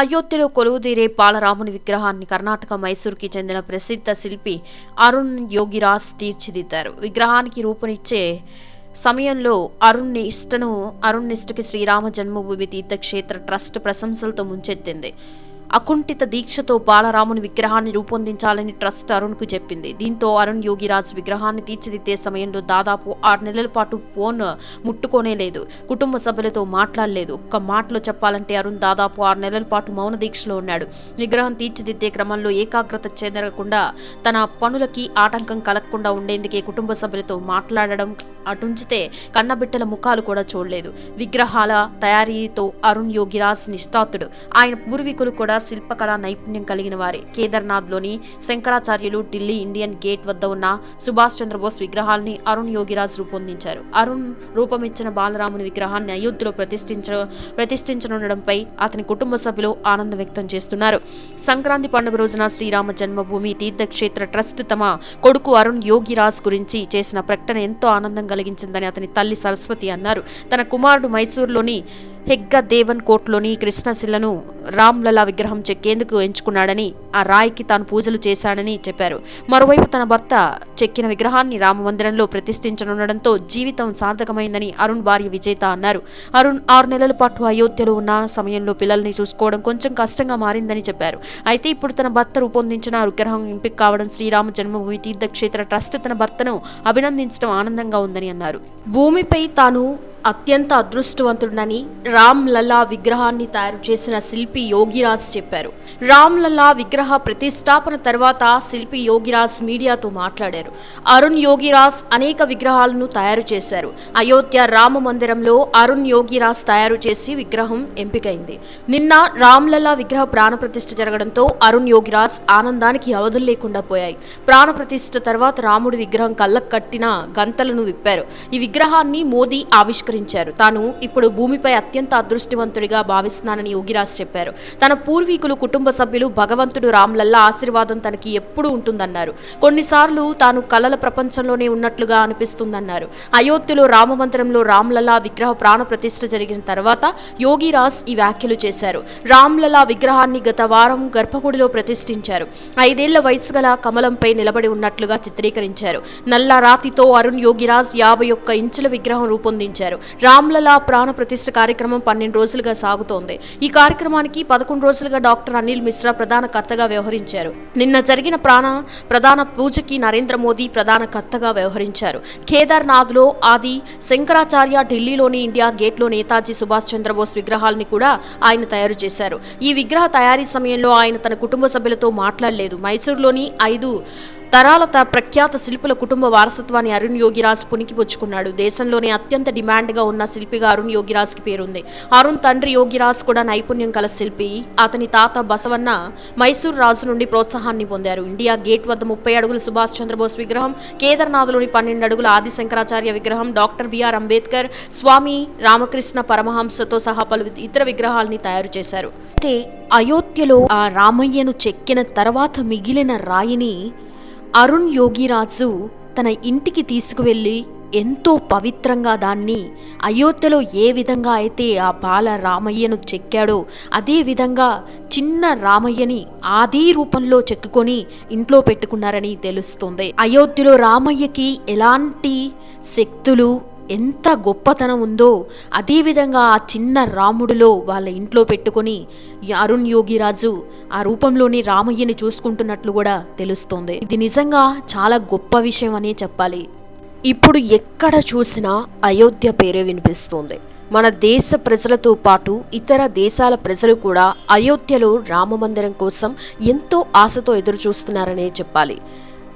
అయోధ్యలో కొలువుదీరే బాలరాముని విగ్రహాన్ని కర్ణాటక మైసూరుకి చెందిన ప్రసిద్ధ శిల్పి అరుణ్ యోగిరాజ్ తీర్చిదిద్దారు. విగ్రహానికి రూపునిచ్చే సమయంలో అరుణ్ నిష్టను అరుణ్ నిష్టకి శ్రీరామ జన్మభూమి తీర్థక్షేత్ర ట్రస్ట్ ప్రశంసలతో ముంచెత్తింది. అకుంఠిత దీక్షతో బాలరాముని విగ్రహాన్ని రూపొందించాలని ట్రస్ట్ అరుణ్కు చెప్పింది. దీంతో అరుణ్ యోగిరాజ్ విగ్రహాన్ని తీర్చిదిద్దే సమయంలో దాదాపు ఆరు నెలల పాటు ఫోన్ ముట్టుకోనే లేదు. కుటుంబ సభ్యులతో మాట్లాడలేదు. ఒక్క మాటలో చెప్పాలంటే అరుణ్ దాదాపు ఆరు నెలల పాటు మౌన దీక్షలో ఉన్నాడు. విగ్రహం తీర్చిదిద్దే క్రమంలో ఏకాగ్రత చెందకుండా తన పనులకి ఆటంకం కలగకుండా ఉండేందుకే కుటుంబ సభ్యులతో మాట్లాడడం అటుంచితే కన్నబిట్టల ముఖాలు కూడా చూడలేదు. విగ్రహాల తయారీతో అరుణ్ యోగిరాజ్ నిష్ఠాతుడు. ఆయన పూర్వీకులు కూడా శిల్పకళా నైపుణ్యం కలిగిన వారే. కేదార్నాథ్లోని శంకరాచార్యులు ఢిల్లీ ఇండియన్ గేట్ వద్ద ఉన్న సుభాష్ చంద్రబోస్ విగ్రహాల్ని అరుణ్ యోగిరాజ్ రూపొందించారు. అరుణ్ రూపమిచ్చిన బాలరాముని విగ్రహాన్ని అయోధ్యలో ప్రతిష్ఠించ ప్రతిష్ఠించనుండడంపై అతని కుటుంబ సభ్యులు ఆనందం వ్యక్తం చేస్తున్నారు. సంక్రాంతి పండుగ రోజున శ్రీరామ జన్మభూమి తీర్థక్షేత్ర ట్రస్ట్ తమ కొడుకు అరుణ్ యోగిరాజ్ గురించి చేసిన ప్రకటన ఎంతో ఆనందంగా కలిగించిందని అతని తల్లి సరస్వతి అన్నారు. తన కుమారుడు మైసూరులోని హెగ్గ దేవన్ కోట్లోని కృష్ణశిలను రామ్లలా విగ్రహం చెక్కేందుకు ఎంచుకున్నాడని ఆ రాయికి తాను పూజలు చేశాడని చెప్పారు. మరోవైపు తన భర్త చెక్కిన విగ్రహాన్ని రామమందిరంలో ప్రతిష్ఠించనుండడంతో జీవితం సార్థకమైందని అరుణ్ భార్య విజేత అన్నారు. అరుణ్ ఆరు నెలల పాటు అయోధ్యలో ఉన్న సమయంలో పిల్లల్ని చూసుకోవడం కొంచెం కష్టంగా మారిందని చెప్పారు. అయితే ఇప్పుడు తన భర్త రూపొందించిన విగ్రహం ఎంపిక కావడం శ్రీరామ జన్మభూమి తీర్థక్షేత్ర ట్రస్ట్ తన భర్తను అభినందించడం ఆనందంగా ఉందని అన్నారు. భూమిపై తాను అత్యంత అదృష్టవంతుడని రామ్ లలా విగ్రహాన్ని తయారు చేసిన శిల్పి యోగిరాజ్ చెప్పారు. రామ్ లలా విగ్రహ ప్రతిష్టాపన తర్వాత శిల్పి యోగిరాజ్ మీడియాతో మాట్లాడారు. అరుణ్ యోగిరాజ్ అనేక విగ్రహాలను తయారు చేశారు. అయోధ్య రామ మందిరంలో అరుణ్ యోగిరాజ్ తయారు చేసి విగ్రహం ఎంపికైంది. నిన్న రామ్ లలా విగ్రహ ప్రాణప్రతిష్ఠ జరగడంతో అరుణ్ యోగిరాజ్ ఆనందానికి అవధులు లేకుండా పోయాయి. ప్రాణప్రతిష్ఠ తర్వాత రాముడి విగ్రహం కళ్ళకు కట్టిన గంతలను విప్పారు. ఈ విగ్రహాన్ని మోదీ ఆవిష్కరించారు తాను ఇప్పుడు భూమిపై అత్యంత అదృష్టవంతుడిగా భావిస్తున్నానని యోగిరాజ్ చెప్పారు. తన పూర్వీకులు కుటుంబ సభ్యులు భగవంతుడు రామ్లల్లా ఆశీర్వాదం తనకి ఎప్పుడూ ఉంటుందన్నారు. కొన్నిసార్లు తాను కలల ప్రపంచంలోనే ఉన్నట్లుగా అనిపిస్తుందన్నారు. అయోధ్యలో రామమందిరంలో రామ్లలా విగ్రహ ప్రాణ ప్రతిష్ఠ జరిగిన తర్వాత యోగిరాజ్ ఈ వ్యాఖ్యలు చేశారు. రామ్లలా విగ్రహాన్ని గత వారం గర్భగుడిలో ప్రతిష్ఠించారు. ఐదేళ్ళ వయసు గల కమలంపై నిలబడి ఉన్నట్లుగా చిత్రీకరించారు. నల్ల రాతితో అరుణ్ యోగిరాజ్ యాభై ఒక్క ఇంచుల విగ్రహం రూపొందించారు. రామ్లలా ప్రాణ ప్రతిష్ఠ కార్యక్రమం పన్నెండు రోజులుగా సాగుతోంది. ఈ కార్యక్రమానికి పదకొండు రోజులుగా డాక్టర్ అనిల్ మిశ్రా ప్రధాన కర్తగా వ్యవహరించారు. నిన్న జరిగిన ప్రాణ ప్రధాన పూజకి నరేంద్ర మోదీ ప్రధాన కర్తగా వ్యవహరించారు. కేదార్నాథ్లో ఆది శంకరాచార్య ఢిల్లీలోని ఇండియా గేట్లో నేతాజీ సుభాష్ చంద్రబోస్ విగ్రహాల్ని కూడా ఆయన తయారు చేశారు. ఈ విగ్రహ తయారీ సమయంలో ఆయన తన కుటుంబ సభ్యులతో మాట్లాడలేదు. మైసూరులోని ఐదు తరాల ప్రఖ్యాత శిల్పుల కుటుంబ వారసత్వాన్ని అరుణ్ యోగిరాజ్ పుణికిపుచ్చుకున్నాడు. దేశంలోనే అత్యంత డిమాండ్గా ఉన్న శిల్పిగా అరుణ్ యోగిరాజ్కి పేరుంది. అరుణ్ తండ్రి యోగిరాజ్ కూడా నైపుణ్యం కల శిల్పి. అతని తాత బసవన్న మైసూర్ రాజు నుండి ప్రోత్సాహాన్ని పొందారు. ఇండియా గేట్ వద్ద ముప్పై అడుగుల సుభాష్ చంద్రబోస్ విగ్రహం కేదార్నాథ్లోని పన్నెండు అడుగుల ఆది శంకరాచార్య విగ్రహం డాక్టర్ బిఆర్ అంబేద్కర్ స్వామి రామకృష్ణ పరమహంసతో సహా పలు ఇతర విగ్రహాల్ని తయారు చేశారు. అయితే అయోధ్యలో ఆ రామయ్యను చెక్కిన తర్వాత మిగిలిన రాయిని అరుణ్ యోగిరాజు తన ఇంటికి తీసుకువెళ్ళి ఎంతో పవిత్రంగా దాన్ని అయోధ్యలో ఏ విధంగా అయితే ఆ బాల రామయ్యను చెక్కాడో అదే విధంగా చిన్న రామయ్యని ఆది రూపంలో చెక్కుకొని ఇంట్లో పెట్టుకున్నారని తెలుస్తుంది. అయోధ్యలో రామయ్యకి ఎలాంటి శక్తులు ఎంత గొప్పతనం ఉందో అదేవిధంగా ఆ చిన్న రాముడిలో వాళ్ళ ఇంట్లో పెట్టుకొని అరుణ్ యోగిరాజు ఆ రూపంలోని రామయ్యని చూసుకుంటున్నట్లు కూడా తెలుస్తోంది. ఇది నిజంగా చాలా గొప్ప విషయం అనే చెప్పాలి. ఇప్పుడు ఎక్కడ చూసినా అయోధ్య పేరే వినిపిస్తోంది. మన దేశ ప్రజలతో పాటు ఇతర దేశాల ప్రజలు కూడా అయోధ్యలో రామమందిరం కోసం ఎంతో ఆశతో ఎదురు చూస్తున్నారనే చెప్పాలి.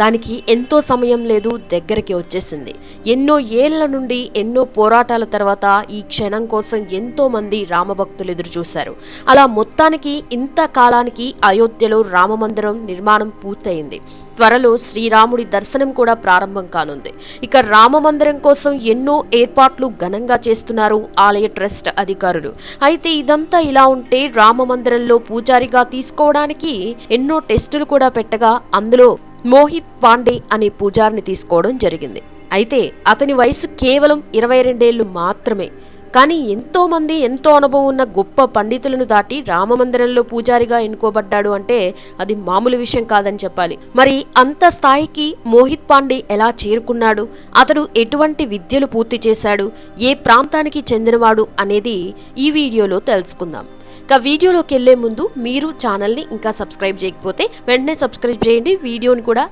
దానికి ఎంతో సమయం లేదు దగ్గరికి వచ్చేసింది. ఎన్నో ఏళ్ళ నుండి ఎన్నో పోరాటాల తర్వాత ఈ క్షణం కోసం ఎంతో మంది రామభక్తులు ఎదురు చూశారు. అలా మొత్తానికి ఇంత కాలానికి అయోధ్యలో రామమందిరం నిర్మాణం పూర్తయింది. త్వరలో శ్రీరాముడి దర్శనం కూడా ప్రారంభం కానుంది. ఇక రామమందిరం కోసం ఎన్నో ఏర్పాట్లు ఘనంగా చేస్తున్నారు ఆలయ ట్రస్ట్ అధికారులు. అయితే ఇదంతా ఇలా ఉంటే రామమందిరంలో పూజారిగా తీసుకోవడానికి ఎన్నో టెస్టులు కూడా పెట్టగా అందులో మోహిత్ పాండే అనే పూజారిని తీసుకోవడం జరిగింది. అయితే అతని వయసు కేవలం ఇరవై రెండేళ్ళు మాత్రమే. కానీ ఎంతోమంది ఎంతో అనుభవం ఉన్న గొప్ప పండితులను దాటి రామమందిరంలో పూజారిగా ఎన్నుకోబడ్డాడు అంటే అది మామూలు విషయం కాదని చెప్పాలి. మరి అంత స్థాయికి మోహిత్ పాండే ఎలా చేరుకున్నాడు? అతడు ఎటువంటి విద్యలు పూర్తి చేశాడు? ఏ ప్రాంతానికి చెందినవాడు అనేది ఈ వీడియోలో తెలుసుకుందాం. ఇక వీడియోలోకి వెళ్ళే ముందు మీరు ఛానల్ని ఇంకా సబ్స్క్రైబ్ చేయకపోతే వెంటనే సబ్స్క్రైబ్ చేయండి. వీడియోని కూడా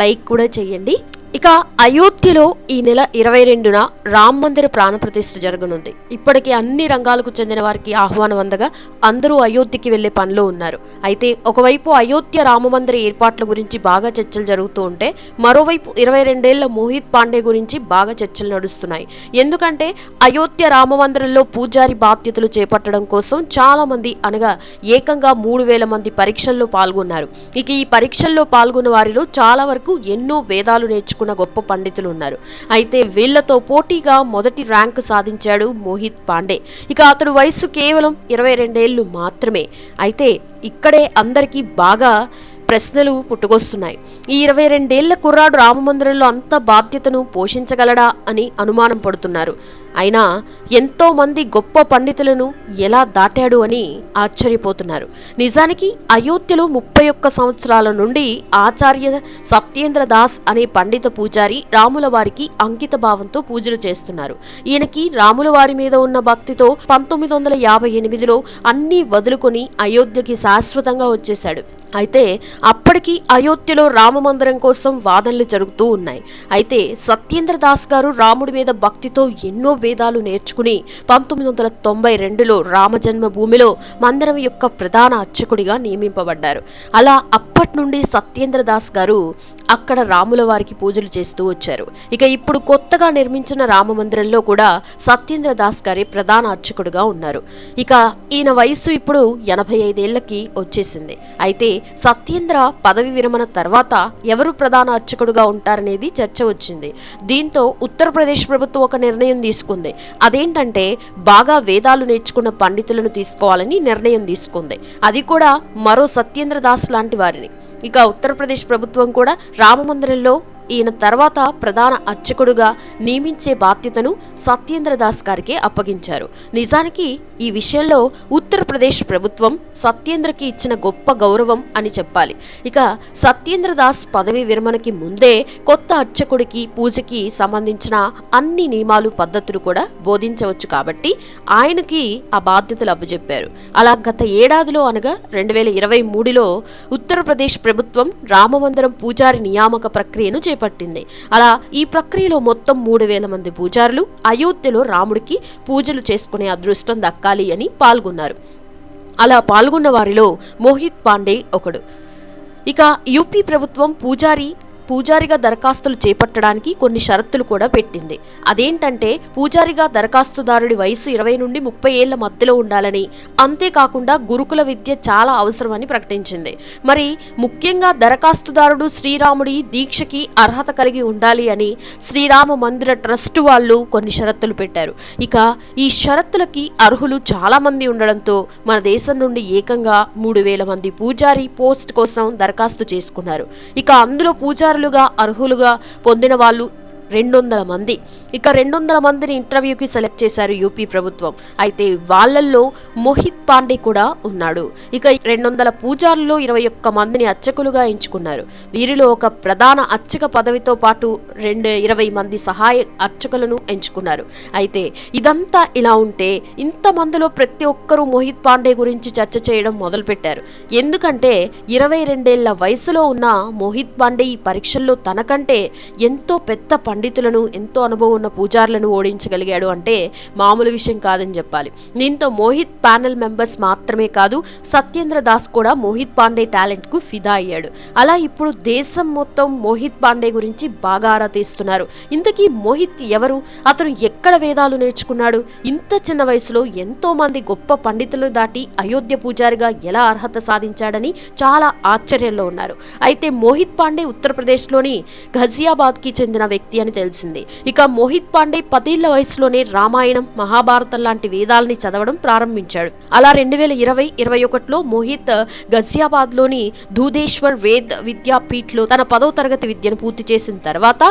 లైక్ కూడా చేయండి. ఇక అయోధ్యలో ఈ నెల ఇరవై రెండున రామ్ మందిర ప్రాణప్రతిష్ఠ జరగనుంది. ఇప్పటికీ అన్ని రంగాలకు చెందిన వారికి ఆహ్వానం అందగా అందరూ అయోధ్యకి వెళ్ళే పనిలో ఉన్నారు. అయితే ఒకవైపు అయోధ్య రామమందిర ఏర్పాట్ల గురించి బాగా చర్చలు జరుగుతూ ఉంటే మరోవైపు ఇరవై రెండేళ్ళ మోహిత్ పాండే గురించి బాగా చర్చలు నడుస్తున్నాయి. ఎందుకంటే అయోధ్య రామమందిరంలో పూజారి బాధ్యతలు చేపట్టడం కోసం చాలా మంది అనగా ఏకంగా మూడు వేల మంది పరీక్షల్లో పాల్గొన్నారు. ఇక ఈ పరీక్షల్లో పాల్గొన్న వారిలో చాలా వరకు ఎన్నో వేదాలు నేర్చుకున్న గొప్ప పండితులు ఉన్నారు. అయితే వీళ్ళతో పోటీగా మొదటి ర్యాంక్ సాధించాడు మోహిత్ పాండే. ఇక అతడు వయసు కేవలం ఇరవై రెండేళ్ళు మాత్రమే. అయితే ఇక్కడే అందరికీ బాగా ప్రశ్నలు పుట్టుకొస్తున్నాయి. ఈ ఇరవై రెండేళ్ళ కుర్రాడు రామమందిరంలో అంత బాధ్యతను పోషించగలడా అని అనుమానం పడుతున్నారు. అయినా ఎంతో మంది గొప్ప పండితులను ఎలా దాటాడు అని ఆశ్చర్యపోతున్నారు. నిజానికి అయోధ్యలో ముప్పై ఒక్క సంవత్సరాల నుండి ఆచార్య సత్యేంద్ర దాస్ అనే పండిత పూజారి రాముల వారికి అంకిత భావంతో పూజలు చేస్తున్నారు. ఈయనకి రాముల వారి మీద ఉన్న భక్తితో పంతొమ్మిది వందల యాభై ఎనిమిదిలో అన్నీ వదులుకొని అయోధ్యకి శాశ్వతంగా వచ్చేశాడు. అయితే అప్పటికి అయోధ్యలో రామమందిరం కోసం వాదనలు జరుగుతూ ఉన్నాయి. అయితే సత్యేంద్ర దాస్ గారు రాముడి మీద భక్తితో ఎన్నో వేదాలు నేర్చుకుని పంతొమ్మిది వందల తొంభై రెండులో రామజన్మభూమిలో మందిరం యొక్క ప్రధాన అర్చకుడిగా నియమింపబడ్డారు. అలా అప్పటి నుండి సత్యేంద్ర దాస్ గారు అక్కడ రాముల వారికి పూజలు చేస్తూ వచ్చారు. ఇక ఇప్పుడు కొత్తగా నిర్మించిన రామ మందిరంలో కూడా సత్యేంద్ర దాస్ గారే ప్రధాన అర్చకుడిగా ఉన్నారు. ఇక ఈయన వయసు ఇప్పుడు ఎనభై ఐదేళ్ళకి వచ్చేసింది. అయితే సత్యేంద్ర పదవి విరమణ తర్వాత ఎవరు ప్రధాన అర్చకుడుగా ఉంటారనేది చర్చ వచ్చింది. దీంతో ఉత్తరప్రదేశ్ ప్రభుత్వం ఒక నిర్ణయం తీసుకుంది. అదేంటంటే బాగా వేదాలు నేర్చుకున్న పండితులను తీసుకోవాలని నిర్ణయం తీసుకుంది. అది కూడా మరో సత్యేంద్ర దాస్ లాంటి వారిని. ఇక ఉత్తరప్రదేశ్ ప్రభుత్వం కూడా రామమందిరంలో ఈయన తర్వాత ప్రధాన అర్చకుడుగా నియమించే బాధ్యతను సత్యేంద్ర దాస్ గారికి అప్పగించారు. నిజానికి ఈ విషయంలో ఉత్తరప్రదేశ్ ప్రభుత్వం సత్యేంద్రకి ఇచ్చిన గొప్ప గౌరవం అని చెప్పాలి. ఇక సత్యేంద్ర దాస్ పదవి విరమణకి ముందే కొత్త అర్చకుడికి పూజకి సంబంధించిన అన్ని నియమాలు పద్ధతులు కూడా బోధించవచ్చు కాబట్టి ఆయనకి ఆ బాధ్యతలు అప్పచెప్పారు. అలా గత ఏడాదిలో అనగా రెండు వేల ఇరవై మూడులో ఉత్తరప్రదేశ్ ప్రభుత్వం రామమందిరం పూజారి నియామక ప్రక్రియను చేపట్టింది. అలా ఈ ప్రక్రియలో మొత్తం మూడు వేల మంది పూజారులు అయోధ్యలో రాముడికి పూజలు చేసుకునే అదృష్టం దక్కాలి అని పాల్గొన్నారు. అలా పాల్గొన్న వారిలో మోహిత్ పాండే ఒకడు. ఇక యూపీ ప్రభుత్వం పూజారి పూజారిగా దరఖాస్తులు చేపట్టడానికి కొన్ని షరతులు కూడా పెట్టింది. అదేంటంటే పూజారిగా దరఖాస్తుదారుడి వయసు ఇరవై నుండి ముప్పై ఏళ్ళ మధ్యలో ఉండాలని అంతేకాకుండా గురుకుల విద్య చాలా అవసరమని ప్రకటించింది. మరి ముఖ్యంగా దరఖాస్తుదారుడు శ్రీరాముడి దీక్షకి అర్హత కలిగి ఉండాలి అని శ్రీరామ మందిర ట్రస్ట్ వాళ్ళు కొన్ని షరతులు పెట్టారు. ఇక ఈ షరతులకి అర్హులు చాలా మంది ఉండడంతో మన దేశం నుండి ఏకంగా మూడు వేల మంది పూజారి పోస్ట్ కోసం దరఖాస్తు చేసుకున్నారు. ఇక అందులో పూజారులుగా అర్హులుగా పొందిన వాళ్ళు రెండు వందల మంది. ఇక రెండు వందల మందిని ఇంటర్వ్యూకి సెలెక్ట్ చేశారు యూపీ ప్రభుత్వం. అయితే వాళ్ళల్లో మోహిత్ పాండే కూడా ఉన్నాడు. ఇక రెండు వందల పూజారుల్లో ఇరవై ఒక్క మందిని అర్చకులుగా ఎంచుకున్నారు. వీరిలో ఒక ప్రధాన అర్చక పదవితో పాటు రెండు ఇరవై మంది సహాయ అర్చకులను ఎంచుకున్నారు. అయితే ఇదంతా ఇలా ఉంటే ఇంతమందిలో ప్రతి ఒక్కరూ మోహిత్ పాండే గురించి చర్చ చేయడం మొదలుపెట్టారు. ఎందుకంటే ఇరవై రెండేళ్ళ వయసులో ఉన్న మోహిత్ పాండే ఈ పరీక్షల్లో తనకంటే ఎంతో పెద్ద పండితులను ఎంతో అనుభవం ఉన్న పూజారులను ఓడించగలిగాడు అంటే మామూలు విషయం కాదని చెప్పాలి. దీంతో మోహిత్ ప్యానెల్ మెంబర్స్ మాత్రమే కాదు సత్యేంద్ర దాస్ కూడా మోహిత్ పాండే టాలెంట్కు ఫిదా అయ్యాడు. అలా ఇప్పుడు దేశం మొత్తం మోహిత్ పాండే గురించి బాగా ఆరా తీస్తున్నారు. ఇంతకీ మోహిత్ ఎవరు? అతను ఎక్కడ వేదాలు నేర్చుకున్నాడు? ఇంత చిన్న వయసులో ఎంతో మంది గొప్ప పండితులను దాటి అయోధ్య పూజారిగా ఎలా అర్హత సాధించాడని చాలా ఆశ్చర్యంలో ఉన్నారు. అయితే మోహిత్ పాండే ఉత్తరప్రదేశ్లోని ఘజియాబాద్కి చెందిన వ్యక్తి అని తెలిసింది. ఇక మోహిత్ పాండే పదేళ్ళ వయసులోనే రామాయణం మహాభారతం లాంటి వేదాలని చదవడం ప్రారంభించాడు. అలా రెండు వేల ఇరవై ఇరవై ఒకటిలో మోహిత్ గజియాబాద్లోని ధూదేశ్వర్ వేద్ విద్యాపీఠ్లో తన పదో తరగతి విద్యను పూర్తి చేసిన తర్వాత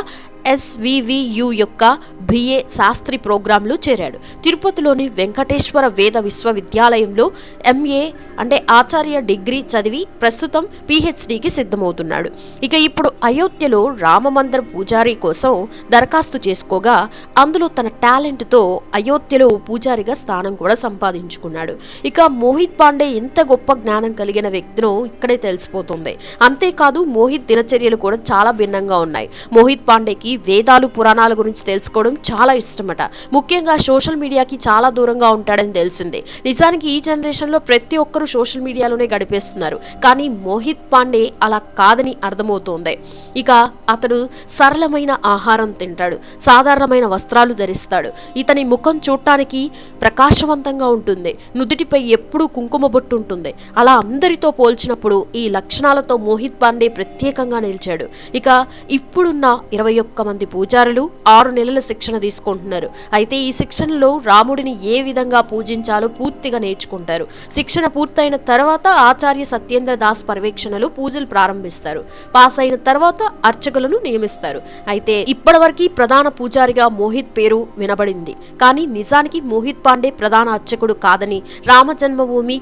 ఎస్వివియు యొక్క బిఏ శాస్త్రి ప్రోగ్రాంలో చేరాడు. తిరుపతిలోని వెంకటేశ్వర వేద విశ్వవిద్యాలయంలో ఎంఏ అంటే ఆచార్య డిగ్రీ చదివి ప్రస్తుతం పిహెచ్డికి సిద్ధమవుతున్నాడు. ఇక ఇప్పుడు అయోధ్యలో రామమందిర పూజారి కోసం దరఖాస్తు చేసుకోగా అందులో తన టాలెంట్తో అయోధ్యలో పూజారిగా స్థానం కూడా సంపాదించుకున్నాడు. ఇక మోహిత్ పాండే ఎంత గొప్ప జ్ఞానం కలిగిన వ్యక్తినో ఇక్కడే తెలిసిపోతుంది. అంతేకాదు మోహిత్ దినచర్యలు కూడా చాలా భిన్నంగా ఉన్నాయి. మోహిత్ పాండేకి వేదాలు పురాణాల గురించి తెలుసుకోవడం చాలా ఇష్టమట. ముఖ్యంగా సోషల్ మీడియాకి చాలా దూరంగా ఉంటాడని తెలిసిందే. నిజానికి ఈ జనరేషన్లో ప్రతి ఒక్కరూ సోషల్ మీడియాలోనే గడిపేస్తున్నారు. కానీ మోహిత్ పాండే అలా కాదని అర్థమవుతోంది. ఇక అతడు సరళమైన ఆహారం తింటాడు. సాధారణమైన వస్త్రాలు ధరిస్తాడు. ఇతని ముఖం చూడటానికి ప్రకాశవంతంగా ఉంటుంది. నుదుటిపై ఎప్పుడూ కుంకుమ బొట్టు ఉంటుంది. అలా అందరితో పోల్చినప్పుడు ఈ లక్షణాలతో మోహిత్ పాండే ప్రత్యేకంగా నిలిచాడు. ఇక ఇప్పుడున్న ఇరవై ఒక్క మంది పూజారులు ఆరు నెలల శిక్షణ తీసుకుంటున్నారు. అయితే ఈ శిక్షణలో రాముడిని ఏ విధంగా పూజించాలో పూర్తిగా నేర్చుకుంటారు. శిక్షణ పూర్తయిన తర్వాత ఆచార్య సత్యేంద్ర దాస్ పర్యవేక్షణలో పూజలు ప్రారంభిస్తారు. పాస్ అయిన తర్వాత అర్చకులను నియమిస్తారు. అయితే ఇప్పటివరకు ప్రధాన పూజారిగా మోహిత్ పేరు వినబడింది. కానీ నిజానికి మోహిత్ పాండే ప్రధాన అర్చకుడు కాదని రామ జన్మభూమి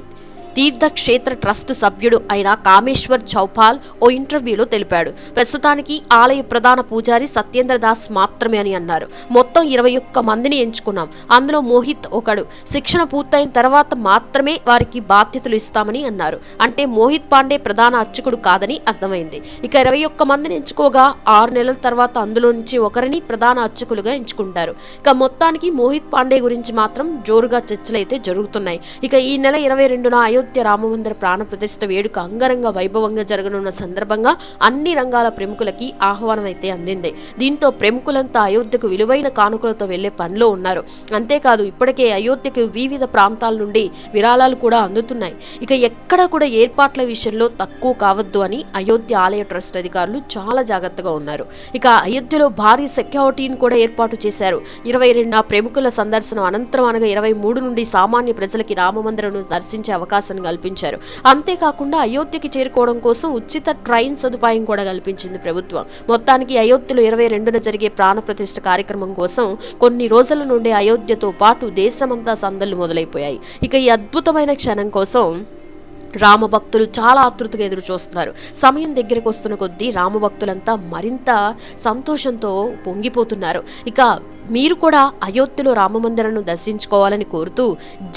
తీర్థక్షేత్ర ట్రస్ట్ సభ్యుడు అయిన కామేశ్వర్ చౌపాల్ ఓ ఇంటర్వ్యూలో తెలిపాడు. ప్రస్తుతానికి ఆలయ ప్రధాన పూజారి సత్యేంద్ర దాస్ మాత్రమే అని అన్నారు. మొత్తం ఇరవై ఒక్క మందిని ఎంచుకున్నాం. అందులో మోహిత్ ఒకడు. శిక్షణ పూర్తయిన తర్వాత మాత్రమే వారికి బాధ్యతలు ఇస్తామని అన్నారు. అంటే మోహిత్ పాండే ప్రధాన అర్చకుడు కాదని అర్థమైంది. ఇక ఇరవై ఒక్క మందిని ఎంచుకోగా ఆరు నెలల తర్వాత అందులో నుంచి ఒకరిని ప్రధాన అర్చకులుగా ఎంచుకుంటారు. ఇక మొత్తానికి మోహిత్ పాండే గురించి మాత్రం జోరుగా చర్చలు అయితే జరుగుతున్నాయి. ఇక ఈ నెల ఇరవై రెండున అయోధ్య రామమందిర ప్రాణ ప్రతిష్ఠ వేడుక అంగరంగ వైభవంగా జరగనున్న సందర్భంగా అన్ని రంగాల ప్రముఖులకి ఆహ్వానం అయితే అందింది. దీంతో ప్రముఖులంతా అయోధ్యకు విలువైన కానుకలతో వెళ్ళే పనిలో ఉన్నారు. అంతేకాదు ఇప్పటికే అయోధ్యకు వివిధ ప్రాంతాల నుండి విరాళాలు కూడా అందుతున్నాయి. ఇక ఎక్కడ కూడా ఏర్పాట్ల విషయంలో తక్కువ కావద్దు అని అయోధ్య ఆలయ ట్రస్ట్ అధికారులు చాలా జాగ్రత్తగా ఉన్నారు. ఇక అయోధ్యలో భారీ సెక్యూరిటీని కూడా ఏర్పాటు చేశారు. ఇరవై రెండు ప్రముఖుల సందర్శనం అనంతరం అనగా ఇరవై మూడు నుండి సామాన్య ప్రజలకి రామమందిరను దర్శించే అవకాశం కల్పించారు. అంతేకాకుండా అయోధ్యకి చేరుకోవడం కోసం ఉచిత ట్రైన్ సదుపాయం కూడా కల్పించింది ప్రభుత్వం. మొత్తానికి అయోధ్యలో ఇరవై రెండున జరిగే ప్రాణప్రతిష్ఠ కార్యక్రమం కోసం కొన్ని రోజుల నుండి అయోధ్యతో పాటు దేశమంతా సందళ్ళు మొదలైపోయాయి. ఇక ఈ అద్భుతమైన క్షణం కోసం రామభక్తులు చాలా ఆతృతగా ఎదురు చూస్తున్నారు సమయం దగ్గరకు వస్తున్న కొద్దీ రామభక్తులంతా మరింత సంతోషంతో పొంగిపోతున్నారు. ఇక మీరు కూడా అయోధ్యలో రామమందిరాన్ని దర్శించుకోవాలని కోరుతూ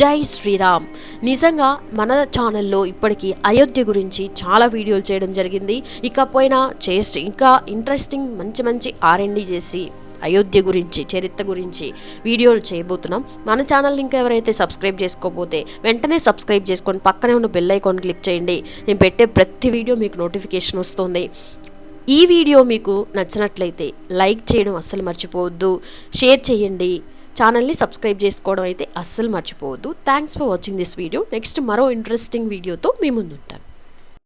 జై శ్రీరామ్. నిజంగా మన ఛానల్లో ఇప్పటికీ అయోధ్య గురించి చాలా వీడియోలు చేయడం జరిగింది. ఇకపోయినా చేసి ఇంకా ఇంట్రెస్టింగ్ మంచి మంచి ఆర్ఎండి చేసి అయోధ్య గురించి చరిత్ర గురించి వీడియోలు చేయబోతున్నాం. మన ఛానల్ ఇంకా ఎవరైతే సబ్స్క్రైబ్ చేసుకోకపోతే వెంటనే సబ్స్క్రైబ్ చేసుకొని పక్కనే ఉన్న బెల్ ఐకాన్ క్లిక్ చేయండి. నేను పెట్టే ప్రతి వీడియో మీకు నోటిఫికేషన్ వస్తుంది. ఈ వీడియో మీకు నచ్చినట్లయితే లైక్ చేయడం అస్సలు మర్చిపోవద్దు షేర్ చేయండి. ఛానల్ని సబ్స్క్రైబ్ చేసుకోవడం అయితే అస్సలు మర్చిపోవద్దు. Thanks for watching this video next మరో ఇంట్రెస్టింగ్ వీడియోతో మీ ముందుంటాను.